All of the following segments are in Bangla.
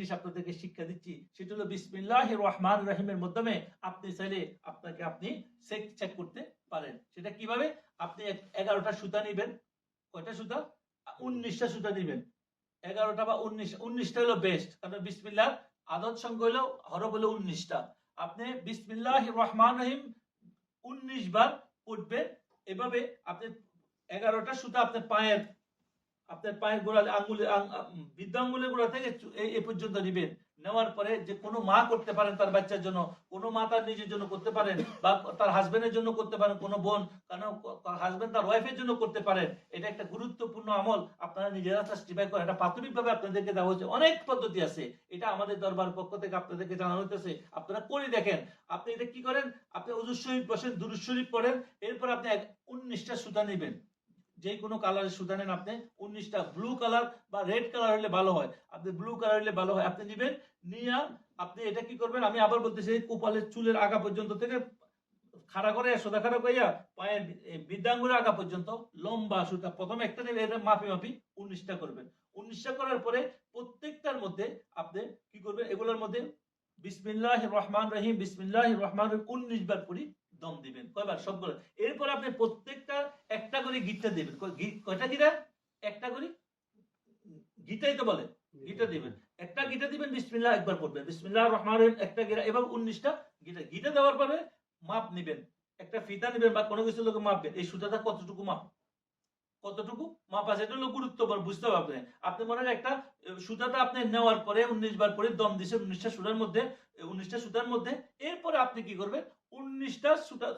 জিনিস আপনাদেরকে শিক্ষা দিচ্ছি, সেটা হলো বিসমিল্লাহ রহমান রহিমের মাধ্যমে আপনি চাইলে আপনাকে আপনি চেক চেক করতে পারেন। সেটা কীভাবে? আপনি এগারোটা সুতা নিবেন। কয়টা সুতা? উনিশটা সুতা নিবেন। এগারোটা বা উনিশ, উনিশটা হলো বেস্ট কারণ বিসমিল্লাহ আদত সংখ্যা হলো, হরফ হলো উনিশটা। আপনি বিসমিল্লাহ রহমান রহিম উনিশ বার পড়বেন। এভাবে আপনি এগারোটা সুতা আপনার পায়ের আপনার পায়ের গোড়া আঙ্গুলে বৃদ্ধ আঙ্গুলের গোড়া থেকে এ পর্যন্ত নিবেন। নেওয়ার পরে যে কোনো মা করতে পারেন তার বাচ্চার জন্য, কোনো মা তার নিজের জন্য করতে পারেন বা তার হাজবেন্ডের জন্য করতে পারেন, কোনো বোন, কারণ হাজবেন্ড তার ওয়াইফের জন্য করতে পারেন। এটা একটা গুরুত্বপূর্ণ আমল। আপনারা নিজেরা জাস্টিফাই করেন। এটা প্রাথমিকভাবে আপনাদেরকে দেওয়া হচ্ছে অনেক পদ্ধতি আছে। এটা আমাদের দরবার পক্ষ থেকে আপনাদেরকে জানানো হইতেছে। আপনারা করে দেখেন। আপনি এটা কি করেন? আপনি উজুর শরীফ বসেন দুরুজ শরীফ পড়েন। এরপর আপনি এক- উনিশটা সুতা নেবেন। যে কোনো কালারের সুতা নেন আপনি। উনিশটা ব্লু কালার বা রেড কালার হলে ভালো হয়। আপনি ব্লু কালার হলে ভালো হয়। আপনি নিবেন, নিয়ে আপনি এটা কি করবেন? আমি আবার বলতেছি কপালের চুলের আগা পর্যন্ত থেকে খাড়া করে, সোজা খাড়া করিয়া পায়ের এই বৃদ্ধাঙ্গুলের আগা পর্যন্ত লম্বা সুতা, প্রথমে একটা নেবে এটা মাপি মাপি উনিশটা করবেন। উনিশটা করার পরে প্রত্যেকটার মধ্যে আপনি কি করবেন? এগুলোর মধ্যে বিসমিল্লাহ রহমান রহিম বিসমিল্লাহ রহমান রহিম উনিশ বার করি দম দিবেন। কয়বার? সবগুলো। এরপর আপনি প্রত্যেকটা একটা করে গিটটা দিবেন। কয়টা গিটা একটা করে গিটাই তো বলে গিটা দিবেন। একটা গিটা দিবেন, বিসমিল্লাহ একবার পড়বেন। বিসমিল্লাহ রহমান রহিম, একটা গিরা এবং উনিশটা গিটা গিটা দেওয়ার পরে মাপ নিবেন, একটা ফিতা নিবেন বা কোনো কিছু লোকে মাপবেন এই সুতাটা কতটুকু মাপ? কতটুকু মাপ আছে? এটা হলো গুরুত্বপূর্ণ, বুঝতে পারবেন। আপনি মনে হয় একটা সুতাটা আপনি নেওয়ার পরে, উনিশ বার পরে দম দিছে উনিশটা সুতার মধ্যে উনিশটা সুতার মধ্যে, এরপরে আপনি কি করবেন? উনিশটা সুতা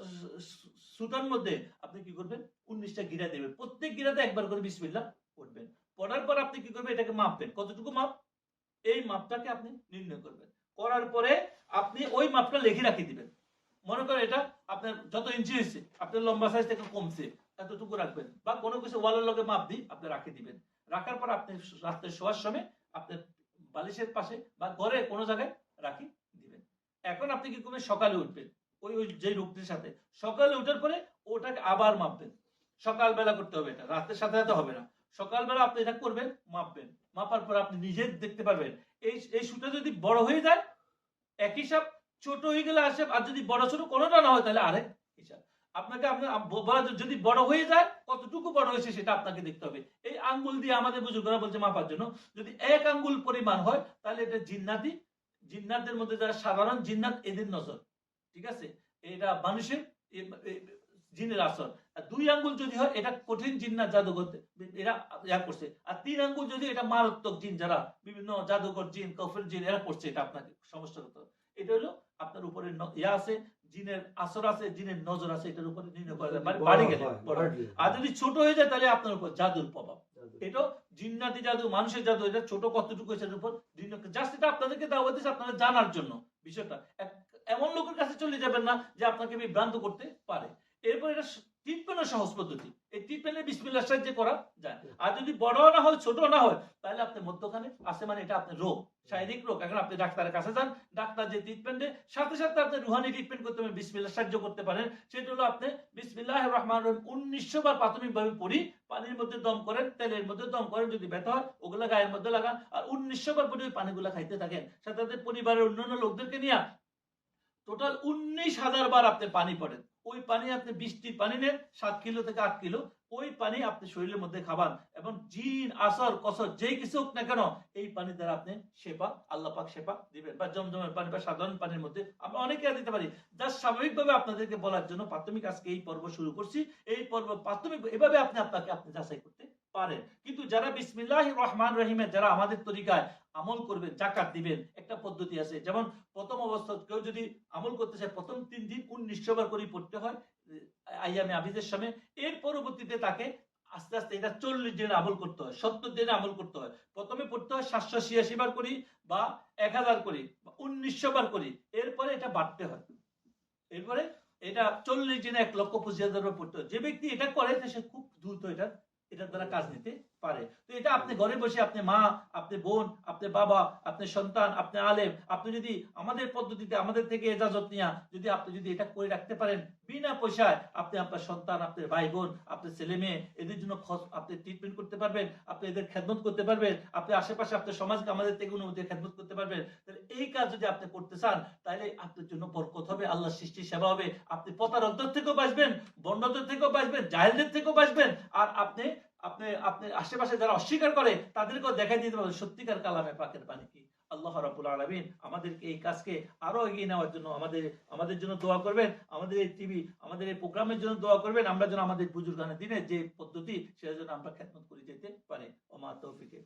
সুতার মধ্যে আপনি কি করবেন? উনিশটা গিরা দেবেন প্রত্যেক গিরাতে একবার করে বিসমিল্লাহ পড়বেন। পড়ার পর আপনি কি করবেন? এটাকে মাপবেন। কতটুকু মাপ? এই মাপটাকে আপনি নির্ণয় করবেন। করার পরে আপনি ওই মাপটা লিখে রাখি দিবেন। মনে করেন এটা আপনার যত ইঞ্চি হয়েছে, আপনার লম্বা সাইজ থেকে কমছে, এতটুকু রাখবেন। বা কোনো কিছু ওয়ালের লগে মাপ দিই আপনি রাখে দিবেন। রাখার পর আপনি রাত্রে শোয়ার সময় আপনার বালিশের পাশে বা ঘরে কোনো জায়গায় রাখি দিবেন। এখন আপনি কি করবেন? সকালে উঠবেন। ওই ওই যে রোগটির সাথে। সকালে উঠার পরে ওটাকে আবার মাপবেন। সকালবেলা করতে হবে এটা, রাতের সাথে সাথে হবে না। সকালবেলা আপনি এটা করবেন, মাপবেন। মাপার পর আপনি নিজে দেখতে পারবেন। এই এই সুটা যদি বড় হয়ে যায়, এক হিসাব ছোট হয়ে গেলে আসে, আর যদি বড় ছোট কোনোটা না হয়, তাহলে আরেক হিসাব। আপনাকে আপনার যদি বড় হয়ে যায়, কতটুকু বড় হয়েছে সেটা আপনাকে দেখতে হবে। এই আঙ্গুল দিয়ে আমাদের বুজুর্গরা বলছে মাপার জন্য, যদি এক আঙ্গুল পরিমাণ হয়, তাহলে এটা জিন্নাতি। জিন্নাতদের মধ্যে যারা সাধারণ জিন্নাত, এদের নজর। ঠিক আছে? এটা মানুষের জিনের আসর। দুই আঙ্গুল যদি হয় এটা কঠিন জিন্নাত জাদুঘর এরা ইয়া করছে। আর তিন আঙ্গুল যদি এটা মারাত্মক জিন যারা বিভিন্ন জাদুঘর জিন কফের জিন এরা করছে এটা আপনাকে সমস্যা করতে এটা হলো আপনার উপরে ইয়া আছে জিনের আসর আছে জিনের নজর আছে এটার উপরে নির্ণয় করা যায়। মানে বাড়ি গেলে আর যদি ছোট হয়ে যায় তাহলে আপনার উপর জাদুর প্রভাব। এটা জিন্নাতি জাদু মানুষের জাদু এটা ছোট কতটুকু সেটার উপর জাস্ট এটা আপনাদেরকে দেওয়া আপনারা জানার জন্য বিষয়টা। এমন লোকের কাছে চলে যাবেন না যে আপনাকে বিভ্রান্ত করতে পারে। এরপর এটা ট্রিটমেন্টের সহজ পদ্ধতি। এই ট্রিটমেন্টের বিসমিল্লার সাহায্যে করা যায়। আর যদি বড় না হয় ছোট না হয়, তাহলে আপনি মধ্যখানে আছে মানে এটা আপনার রোগ, শারীরিক রোগ। এখন আপনি ডাক্তারের কাছে যান, ডাক্তার যে ট্রিটমেন্টে সাথে সাথে আপনি রুহানি ট্রিটমেন্ট করতে পারেন, বিসমিল্লাহ সাহায্য করতে পারেন। সেটা হলো আপনি বিসমিল্লাহ রহমান রহিম উনিশশো বার প্রাথমিকভাবে পড়ি, পানির মধ্যে দম করেন, তেলের মধ্যে দম করেন, যদি ব্যথা হয়, ওগুলো গায়ের মধ্যে লাগান। আর উনিশশো বার পরে ওই পানিগুলা খাইতে থাকেন। সাথে সাথে পরিবারের অন্যান্য লোকদেরকে নিয়ে টোটাল উনিশ হাজার বার আপনি পানি পড়েন। ওই পানি আপনি বৃষ্টির পানি নেন, সাত কিলো থেকে আট কিলো। ওই পানি আপনি শরীরের মধ্যে খাবান এবং জিন আসর কসর যেই কিছু হোক না কেন, এই পানি দ্বারা আপনি শেপা আল্লাহ পাক শেপা দিবেন বা জমজমের পানি বা সাধারণ পানির মধ্যে আমরা অনেকে দিতে পারি। জাস্ট স্বাভাবিকভাবে আপনাদেরকে বলার জন্য প্রাথমিক আজকে এই পর্ব শুরু করছি। এই পর্ব প্রাথমিক, এভাবে আপনি আপনাকে, আপনি যাচাই করতে পারেন। কিন্তু যারা বিসমিল্লাহ রহমান রহিমের, যারা আমাদের তরিকায় আমল করবেন, জাকাত দিবেন, একটা পদ্ধতি আছে। যেমন প্রথম অবস্থা, কেউ যদি আমল করতে চায়, প্রথম তিন দিন উনিশশো বার করে পড়তে হয় আইয়ামে আবিদের সময় এর পরবর্তীতে তাকে আস্তে আস্তে এটা চল্লিশ দিনে আমল করতে হয়, সত্তর দিনে আমল করতে হয়। প্রথমে পড়তে হয় সাতশো ছিয়াশি বার করি বা এক হাজার করি, বা উনিশশো বার করি। এরপরে এটা বাড়তে হয়। এরপরে এটা চল্লিশ দিনে এক লক্ষ পঁচিশ হাজার পড়তে হয়। যে ব্যক্তি এটা করে, সে খুব দ্রুত এটা এটার দ্বারা কাজ নিতে পারে। তো এটা আপনি ঘরে বসে আপনি মা, আপনি বোন, আপনি বাবা, আপনি সন্তান, আপনি আলেম, আপনি যদি আমাদের পদ্ধতিতে, আমাদের থেকে এজাজত নিয়া যদি আপনি যদি এটা করে রাখতে পারেন, বিনা পয়সায় আপনি আপনার সন্তান, আপনার ভাই বোন আপনার ছেলে মেয়ে, এদের জন্য আপনি ট্রিটমেন্ট করতে পারবেন, আপনি এদের খেদমত করতে পারবেন, আপনি আশেপাশে আপনার সমাজকে আমাদের থেকে অনুমতি খেদমত করতে পারবেন। তাহলে এই কাজ যদি আপনি করতে চান, তাহলে আপনার জন্য বরকত হবে আল্লাহ সৃষ্টি সেবা হবে। আপনি প্রতারকদের থেকেও বাঁচবেন, বন্ডদের থেকেও বাঁচবেন, জাহেলদের থেকেও বাঁচবেন। আর আপনি আপনি আপনি আশেপাশে যারা অস্বীকার করে, তাদেরকেও দেখাই দিতে পারবেন সত্যিকার কালামে পাকের পানি কি আল্লাহ রাবুল আলমিন আমাদেরকে এই কাজকে আরও এগিয়ে নেওয়ার জন্য আমাদের আমাদের জন্য দোয়া করবেন, আমাদের এই টিভি, আমাদের এই প্রোগ্রামের জন্য দোয়া করবেন, আমরা যেন আমাদের বুজুর্গানের দিনে যে পদ্ধতি, সেটা যেন আমরা খ্যাতমত করে যেতে পারে অমা তৌফিকে।